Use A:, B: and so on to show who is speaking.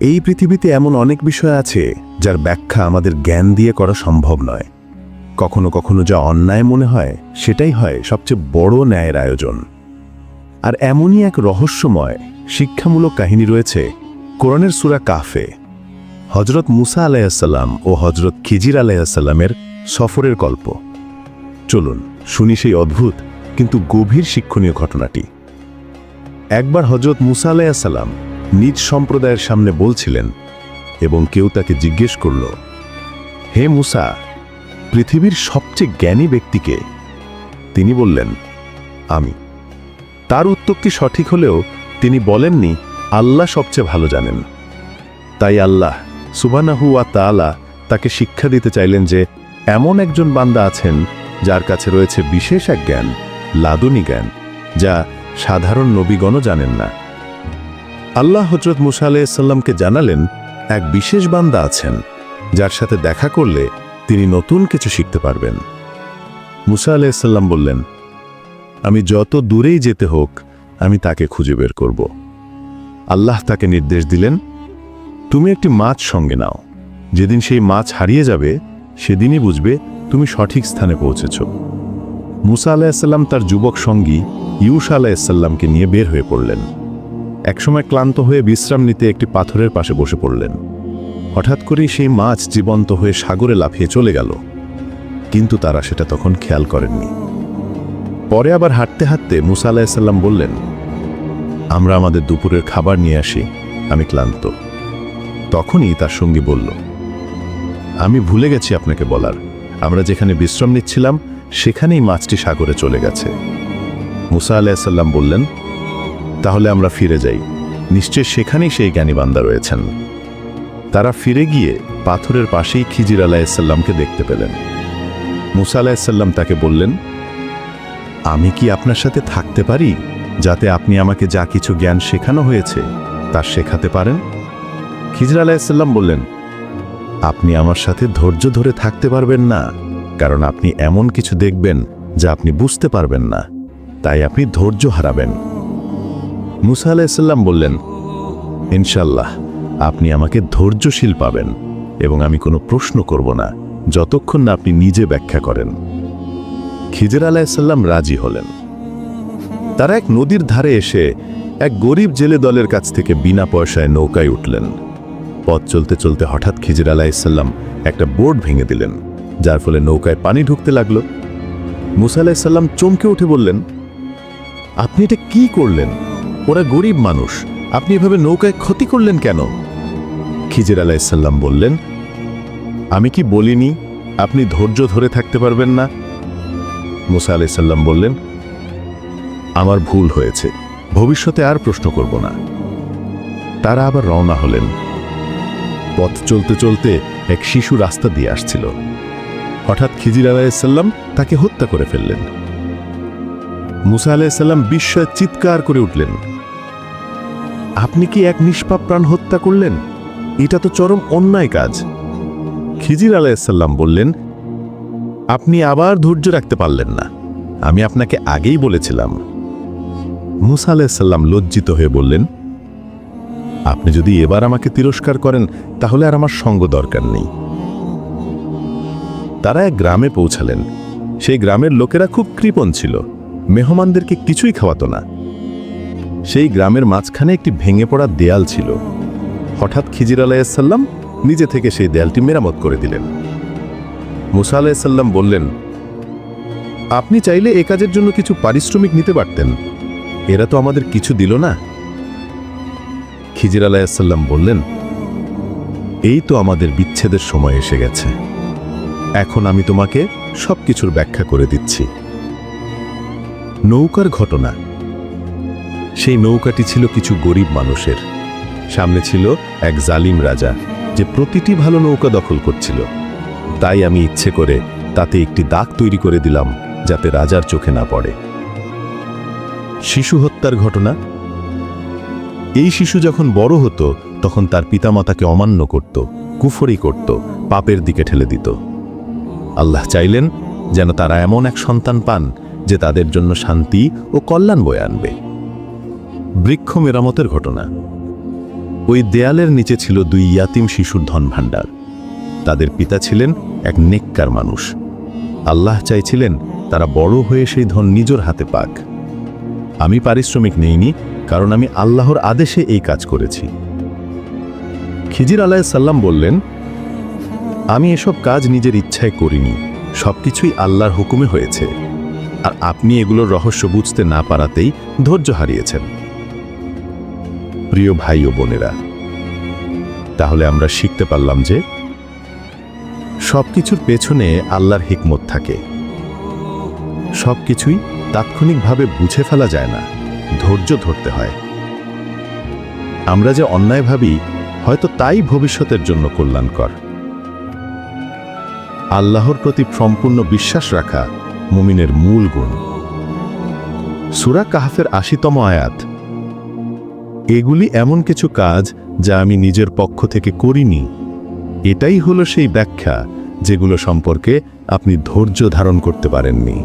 A: এই পৃথিবীতে এমন অনেক বিষয় আছে যার ব্যাখ্যা আমাদের জ্ঞান দিয়ে করা সম্ভব নয়। কখনো কখনো যা অন্যায় মনে হয়, সেটাই হয় সবচেয়ে বড় ন্যায়ের আয়োজন। আর এমনই এক রহস্যময়, শিক্ষামূলক কাহিনী রয়েছে কোরআনের সুরা কাফে। হজরত মুসা আলাইসাল্লাম ও হজরত খিজির আলাইসাল্লামের সফরের গল্প। চলুন, শুনি সেই অদ্ভুত, কিন্তু গভীর শিক্ষণীয় ঘটনাটি। একবার হজরত মুসা আলাইসাল্লাম নিজ সম্প্রদায়ের সামনে বলছিলেন এবং কেউ তাকে জিজ্ঞেস করল, হে মুসা, পৃথিবীর সবচেয়ে জ্ঞানী ব্যক্তিকে? তিনি বললেন, আমি। তার উত্তরটি সঠিক হলেও তিনি বলেননি, আল্লাহ সবচেয়ে ভালো জানেন। তাই আল্লাহ সুবানাহু ওয়া তাআলা তাকে শিক্ষা দিতে চাইলেন যে, এমন একজন বান্দা আছেন যার কাছে রয়েছে বিশেষ এক জ্ঞান, লাদুনি জ্ঞান, যা সাধারণ নবীগণও জানেন না। আল্লাহ হজরত মুসা আলাইসাল্লামকে জানালেন, এক বিশেষ বান্দা আছেন, যার সাথে দেখা করলে তিনি নতুন কিছু শিখতে পারবেন। মুসা আলাইসাল্লাম বললেন, আমি যত দূরেই যেতে হোক, আমি তাকে খুঁজে বের করব। আল্লাহ তাকে নির্দেশ দিলেন, তুমি একটি মাছ সঙ্গে নাও। যেদিন সেই মাছ হারিয়ে যাবে, সেদিনই বুঝবে তুমি সঠিক স্থানে পৌঁছেছ। মুসা আলাহিসাল্লাম তার যুবক সঙ্গী ইউসা আলাহিসাল্লামকে নিয়ে বের হয়ে পড়লেন। একসময় ক্লান্ত হয়ে বিশ্রাম নিতে একটি পাথরের পাশে বসে পড়লেন। হঠাৎ করেই সেই মাছ জীবন্ত হয়ে সাগরে লাফিয়ে চলে গেল। কিন্তু তারা সেটা তখন খেয়াল করেননি। পরে আবার হাঁটতে হাঁটতে মুসা আলাহিসাল্লাম বললেন, আমরা আমাদের দুপুরের খাবার নিয়ে আসি, আমি ক্লান্ত। তখনই তার সঙ্গী বলল, আমি ভুলে গেছি আপনাকে বলার। আমরা যেখানে বিশ্রাম নিচ্ছিলাম, সেখানেই মাছটি সাগরে চলে গেছে। মুসা আলাহিসাল্লাম বললেন তাহলে আমরা ফিরে যাই। নিশ্চয় সেখানেই সেই জ্ঞানী বান্দা রয়েছেন। তারা ফিরে গিয়ে পাথরের পাশেই খিজির আলাহিসাল্লামকে দেখতে পেলেন। মুসা আলাহিসাল্লাম তাকে বললেন, আমি কি আপনার সাথে থাকতে পারি, যাতে আপনি আমাকে যা কিছু জ্ঞান শেখানো হয়েছে, তা শেখাতে পারেন? খিজর আলাহিসাল্লাম বললেন, আপনি আমার সাথে ধৈর্য ধরে থাকতে পারবেন না, কারণ আপনি এমন কিছু দেখবেন যা আপনি বুঝতে পারবেন না। তাই আপনি ধৈর্য হারাবেন। মুসা আলাইসাল্লাম বললেন ইনশাল্লাহ আপনি আমাকে ধৈর্যশীল পাবেন এবং আমি কোনো প্রশ্ন করব না যতক্ষণ না আপনি নিজে ব্যাখ্যা করেন। খিজর আলাইসাল্লাম রাজি হলেন। তারা এক নদীর ধারে এসে এক গরিব জেলে দলের কাছ থেকে বিনা পয়সায় নৌকায় উঠলেন। পথ চলতে চলতে হঠাৎ খিজির আলাহিসাল্লাম একটা বোর্ড ভেঙে দিলেন, যার ফলে নৌকায় পানি ঢুকতে লাগল। মুসা আলাইসাল্লাম চমকে উঠে বললেন, আপনি এটা কি করলেন? ওরা গরিব মানুষ। আপনি এভাবে নৌকায় ক্ষতি করলেন কেন? খিজির আলাহিসাল্লাম বললেন, আমি কি বলিনি? আপনি ধৈর্য ধরে থাকতে পারবেন না? মুসা আলাইসাল্লাম বললেন, আমার ভুল হয়েছে। ভবিষ্যতে আর প্রশ্ন করব না। তারা আবার রওনা হলেন। পথ চলতে চলতে এক শিশু রাস্তা দিয়ে আসছিল। হঠাৎ খিজির আলাইসাল্লাম তাকে হত্যা করে ফেললেন। মুসা আলাইসাল্লাম বিস্ময় চিৎকার করে উঠলেন। আপনি কি এক নিষ্পাপ প্রাণ হত্যা করলেন? এটা তো চরম অন্যায় কাজ। খিজির আলাইসাল্লাম বললেন, আপনি আবার ধৈর্য রাখতে পারলেন না। আমি আপনাকে আগেই বলেছিলাম। মুসা আলাইসাল্লাম লজ্জিত হয়ে বললেন, আপনি যদি এবার আমাকে তিরস্কার করেন, তাহলে আর আমার সঙ্গ দরকার নেই। তারা এক গ্রামে পৌঁছালেন। সেই গ্রামের লোকেরা খুব কৃপণ ছিল। মেহমানদেরকে কিছুই খাওয়াতো না। সেই গ্রামের মাঝখানে একটি ভেঙে পড়া দেয়াল ছিল। হঠাৎ খিজির আলাইসাল্লাম নিজে থেকে সেই দেয়ালটি মেরামত করে দিলেন। মুসা আলাইসাল্লাম বললেন, আপনি চাইলে এ কাজের জন্য কিছু পারিশ্রমিক নিতে পারতেন। এরা তো আমাদের কিছু দিল না। খিজির আলাহিসাল্লাম বললেন, এই তো আমাদের বিচ্ছেদের সময় এসে গেছে। এখন আমি তোমাকে সবকিছুর ব্যাখ্যা করে দিচ্ছি। নৌকার ঘটনা সেই নৌকাটি ছিল কিছু গরিব মানুষের। সামনে ছিল এক জালিম রাজা, যে প্রতিটি ভালো নৌকা দখল করছিল। তাই আমি ইচ্ছে করে তাতে একটি দাগ তৈরি করে দিলাম, যাতে রাজার চোখে না পড়ে। শিশু হত্যার ঘটনা? এই শিশু যখন বড় হতো, তখন তার পিতামাতাকে অমান্য করত, কুফরি করত, পাপের দিকে ঠেলে দিত। আল্লাহ চাইলেন যেন তারা এমন এক সন্তান পান, যে তাদের জন্য শান্তি ও কল্যাণ বয়ে আনবে। বৃক্ষ মেরামতের ঘটনা। ওই দেয়ালের নিচে ছিল দুই ইয়াতিম শিশুর ধন ভাণ্ডার তাদের পিতা ছিলেন এক নেককার মানুষ। আল্লাহ চাইছিলেন তারা বড় হয়ে সেই ধন নিজের হাতে পাক। আমি পারিশ্রমিক নেইনি, কারণ আমি আল্লাহর আদেশে এই কাজ করেছি। খিজির আলাহ সাল্লাম বললেন, আমি এসব কাজ নিজের ইচ্ছায় করিনি। সবকিছুই আল্লাহর হুকুমে হয়েছে। আর আপনি এগুলোর রহস্য বুঝতে না পারাতেই ধৈর্য হারিয়েছেন। প্রিয় ভাই ও বোনেরা, তাহলে আমরা শিখতে পারলাম যে সবকিছুর পেছনে আল্লাহর হিকমত থাকে। সবকিছুই তাৎক্ষণিকভাবে বুঝে ফেলা যায় না, ধৈর্য ধরতে হয়। আমরা যে অন্যায় ভাবি, হয়তো তাই ভবিষ্যতের জন্য কল্যাণকর। আল্লাহর প্রতি সম্পূর্ণ বিশ্বাস রাখা মুমিনের মূল গুণ। সুরা কাহাফের আশিতম আয়াত এগুলি এমন কিছু কাজ যা আমি নিজের পক্ষ থেকে করিনি। এটাই হলো সেই ব্যাখ্যা যেগুলো সম্পর্কে আপনি ধৈর্য ধারণ করতে পারেননি।